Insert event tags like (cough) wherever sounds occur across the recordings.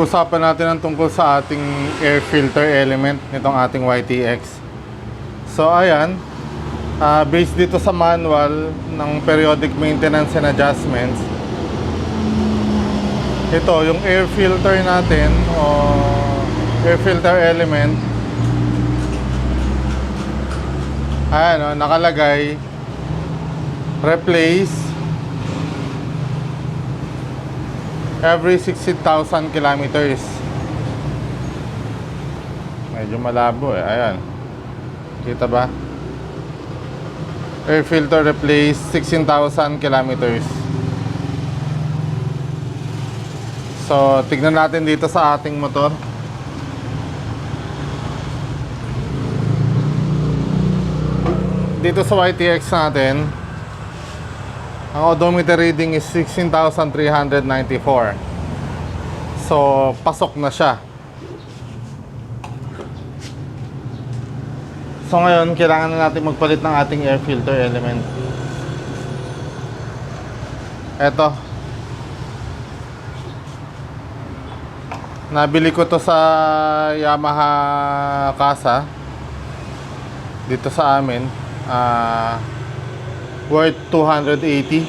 pag-usapan natin ang tungkol sa ating air filter element nitong ating YTX. So ayan, ah, based dito sa manual ng periodic maintenance and adjustments, ito yung air filter natin o air filter element ayan o, nakalagay replace every 60,000 kilometers. Medyo malabo eh. Ayan. Kita ba? Air filter replace 16,000 kilometers. So, tignan natin dito sa ating motor. Dito sa YTX natin, ang odometer reading is 16,394. So, pasok na siya. So ngayon, kailangan na natin magpalit ng ating air filter element. Eto. Nabili ko to sa Yamaha Casa. Dito sa amin. Ah worth 280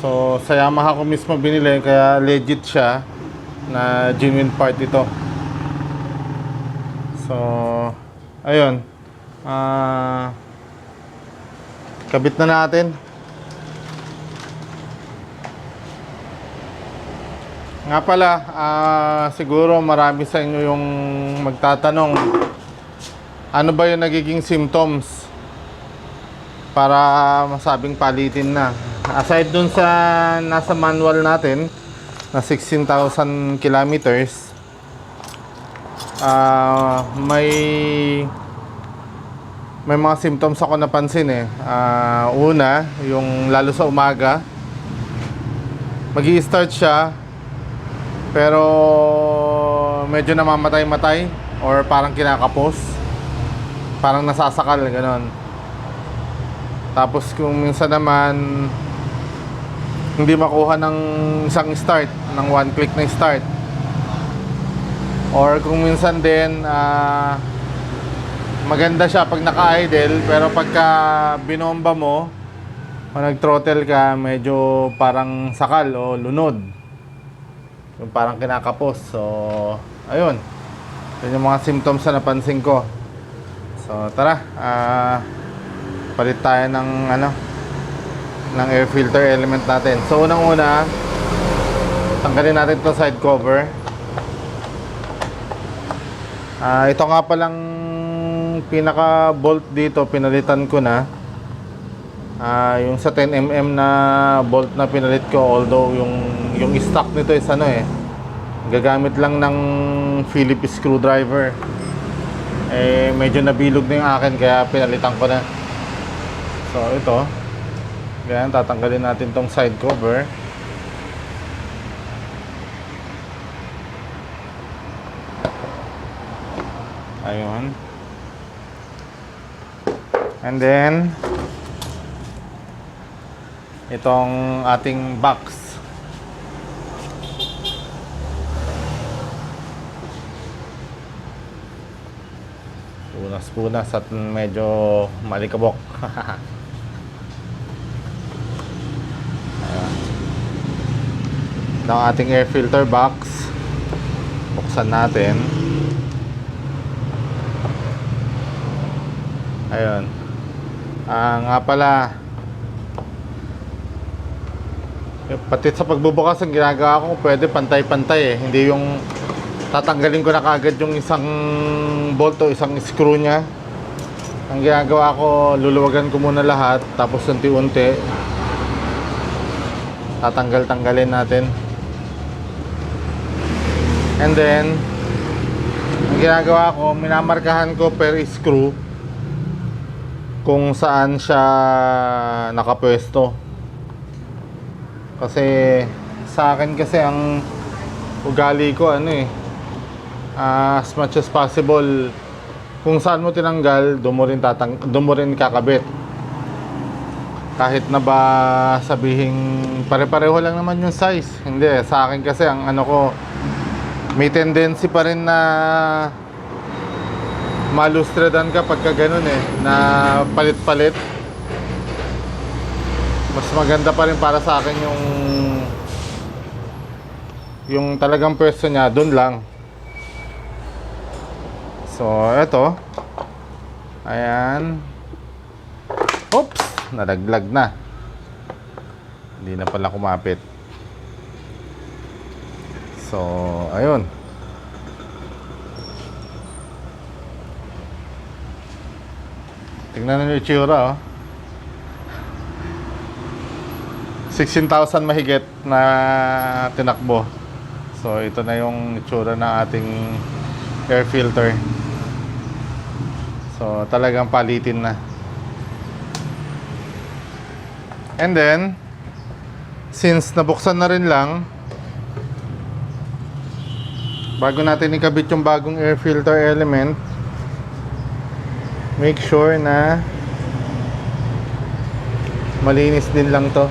so sa Yamaha ko mismo binili kaya legit siya na genuine part ito. So ayun. Ah kabit na natin. Nga pala ah siguro marami sa inyo yung magtatanong ano ba yung nagiging symptoms? Para masabing palitin na. Aside dun sa nasa manual natin na 16,000 kilometers ah may may mga symptoms ako napansin eh. Ah, una yung lalo sa umaga mag start siya pero medyo namamatay-matay or parang kinakapos parang nasasakal ganon tapos kung minsan naman hindi makuha ng isang start ng one click na start. Or kung minsan din ah, maganda siya pag naka-idle pero pagka binomba mo o nag-throttle ka medyo parang sakal o lunod. Yung parang kinakapos. So ayun. Yun yung mga symptoms na napansin ko So tara, ah palit tayo ng ano ng air filter element natin. So unang-una, tanggalin natin 'tong side cover. Ah ito nga palang pinaka bolt dito pinalitan ko na. Ah yung sa 10mm na bolt na pinalit ko although yung yung stock nito is ano eh gagamit lang ng Phillips screwdriver eh medyo nabilog na yung akin kaya pinalitan ko na. So ito. Ganyan tatanggalin natin tong side cover. Ayun. And then itong ating box punas-punas at medyo malikabok. (laughs) Ang ating air filter box. Buksan natin. Ayun. Ah, nga pala. Pati sa pagbubukas ang ginagawa ko, pwede pantay-pantay eh. Hindi yung tatanggalin ko na kagad yung isang bolt o isang screw niya. Ang ginagawa ko, luluwagan ko muna lahat, tapos unti-unti tatanggal-tanggalin natin. And then, ang ginagawa ko, minamarkahan ko per screw kung saan siya nakapwesto. Kasi sa akin kasi ang ugali ko ano eh ah, as much as possible kung saan mo tinanggal doon mo rin tatang doon mo rin kakabit kahit na ba sabihing pare-pareho lang naman yung size. Hindi, sa akin kasi ang ano ko, may tendency pa rin na malustradan ka pagka ganun eh, na palit-palit. Mas maganda pa rin para sa akin yung yung talagang pwesto niya, dun lang. So, eto. Ayan. Oops! Nalaglag na. Hindi na pala kumapit. So, ayun. Tingnan nyo yung itsura, oh. 16,000 mahigit na tinakbo. So, ito na yung itsura ng ating air filter. So, talagang palitin na. And then, since nabuksan na rin lang, bago natin ikabit yung bagong air filter element, make sure na malinis din lang to.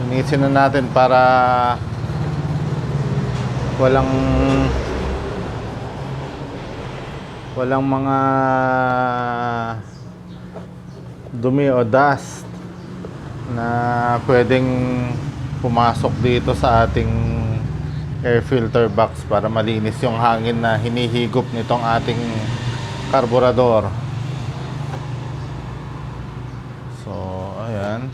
Linisin na natin para walang walang mga dumi o dust na pwedeng pumasok dito sa ating air filter box para malinis yung hangin na hinihigop nitong ating karburador. So, ayan.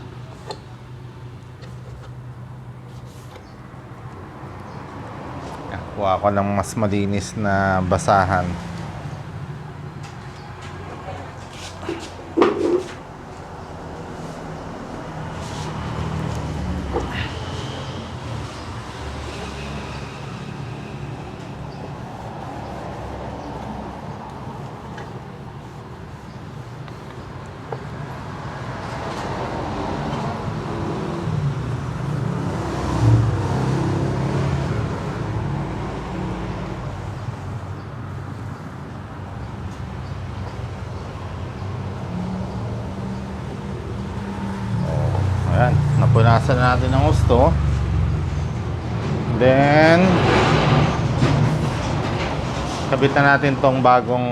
Yan, Kuha ko ng mas malinis na basahan. Ayan, na natin ng gusto. Then, kabit na natin tong bagong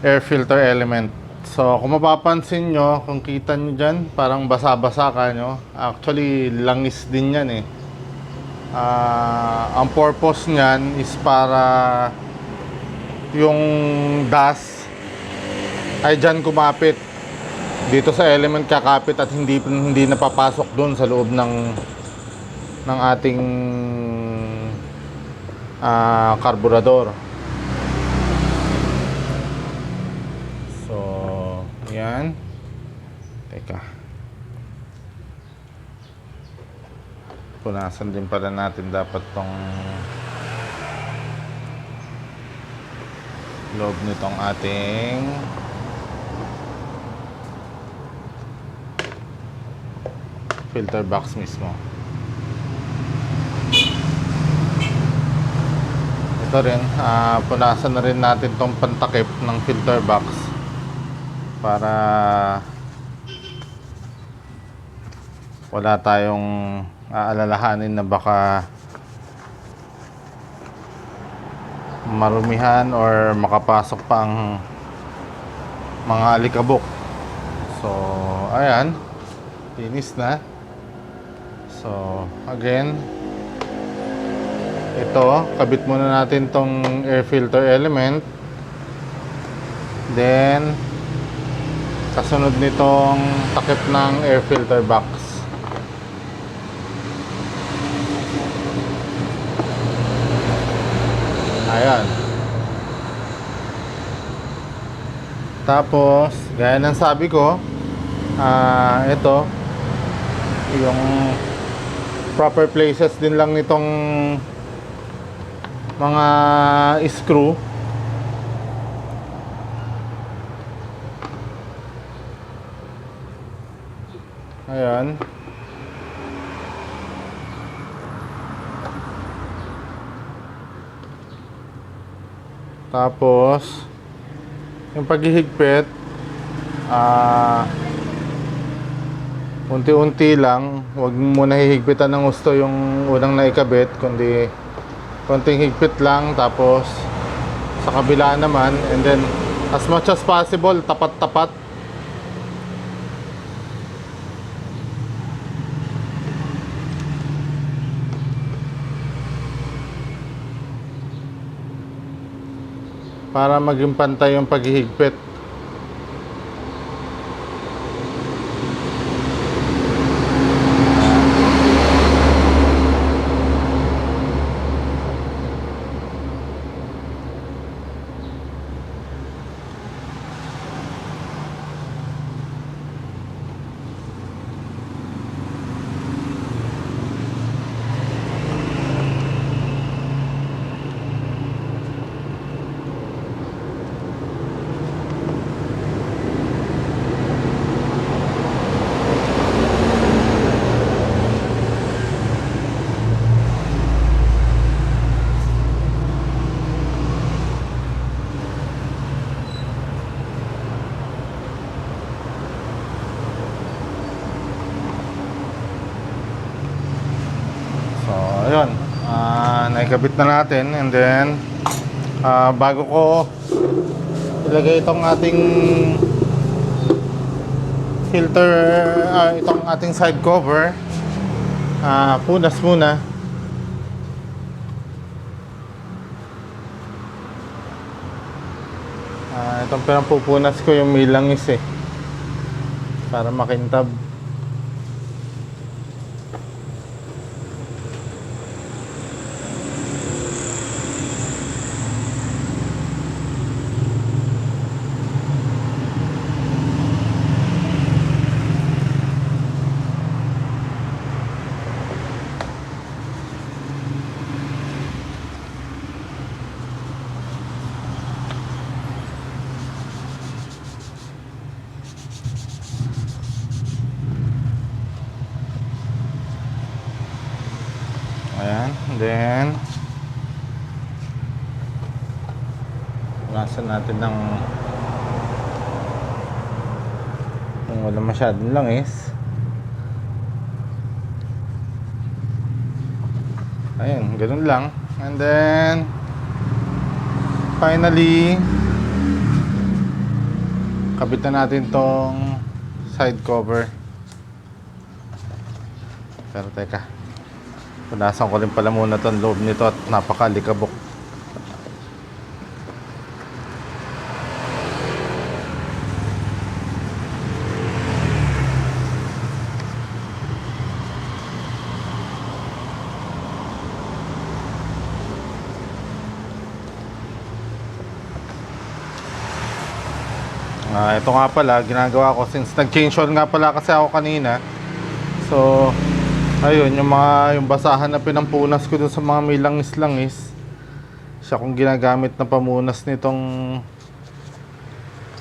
air filter element. So, kung mapapansin nyo, kung kita nyo dyan, parang basa-basa ka nyo. Actually, langis din yan eh. Ah, ang purpose niyan is para yung dust ay dyan kumapit dito sa element kakapit at hindi hindi napapasok doon sa loob ng ng ating ah, karburador. So, yan. Teka. Punasan din pala natin dapat tong loob nitong ating filter box mismo. Ito rin, ah, punasan na rin natin tong pantakip ng filter box para wala tayong aalalahanin na baka marumihan or makapasok pa ang mga alikabok. So, ayan. Linis na. So, again, ito, kabit muna natin tong air filter element. Then, kasunod nitong takip ng air filter box. Ayan. Tapos, gaya ng sabi ko, ah, ito, yung proper places din lang nitong mga screw. Ayan. Tapos yung paghihigpit ah uh, unti-unti lang. Huwag mo muna hihigpitan ng gusto yung unang naikabit, kundi konting higpit lang. Tapos, sa kabila naman, and then, as much as possible, tapat-tapat. para maging pantay yung paghihigpit. So, Ah, naikabit na natin and then ah, bago ko ilagay itong ating filter, ah, itong ating side cover, ah, punas muna. Ah, itong pinampupunas ko yung may langis eh. Para makintab. Ayan, and then Punasan natin ng kung wala masyadong langis. Ayun, ganun lang. And then finally kabit na natin tong side cover. Pero teka. Punasan ko rin pala muna tong loob nito at napakalikabok. Ah, ito nga pala, ginagawa ko since nag-change oil nga pala kasi ako kanina. So, ayun, yung mga yung basahan na pinampunas ko dun sa mga may langis-langis. Siya kung ginagamit na pamunas nitong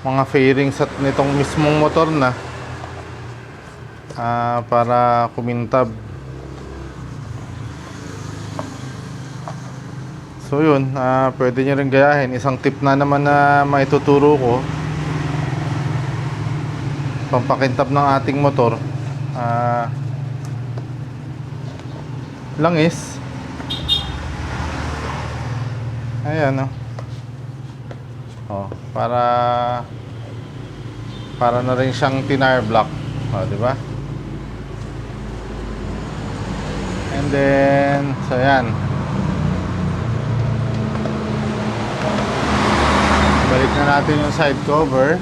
mga fairings at nitong mismong motor na ah, para kumintab. So yun, ah, pwede nyo rin gayahin. Isang tip na naman na maituturo ko pampakintab ng ating motor ah langis. Ayan oh. oh para para na rin siyang tire block. Oh, di ba? And then so yan balik na natin yung side cover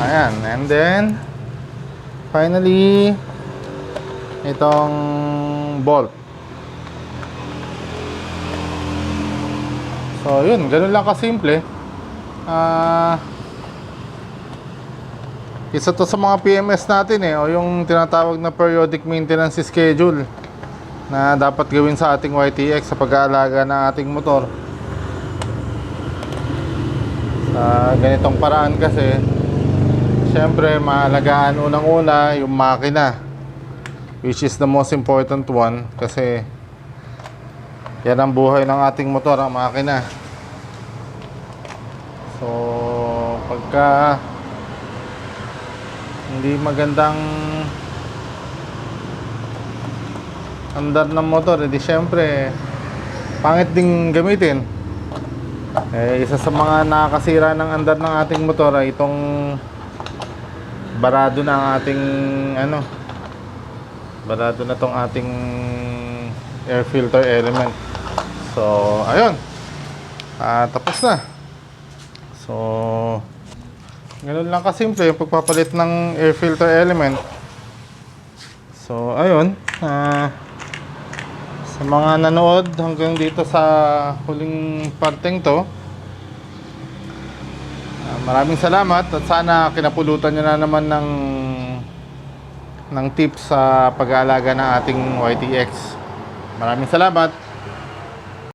Ayan, and then finally itong bolt. So, yun, ganun lang kasimple. Ah isa to sa mga PMS natin eh, o yung tinatawag na periodic maintenance schedule na dapat gawin sa ating YTX sa pag-aalaga ng ating motor. Sa ganitong paraan kasi, Siyempre, maalagaan unang-una yung makina. Which is the most important one kasi Yan ang buhay ng ating motor, ang makina. So, pagka hindi magandang andar ng motor, edi syempre, pangit ding gamitin. Eh, isa sa mga nakakasira ng andar ng ating motor ay itong barado na ang ating ano barado na tong ating air filter element. So, ayun. Ah, tapos na. So, ganun lang kasimple yung pagpapalit ng air filter element. So, ayun. Ah, sa mga nanood hanggang dito sa huling parteng to, maraming salamat at sana kinapulutan nyo na naman ng ng tips sa pag-aalaga ng ating YTX. Maraming salamat.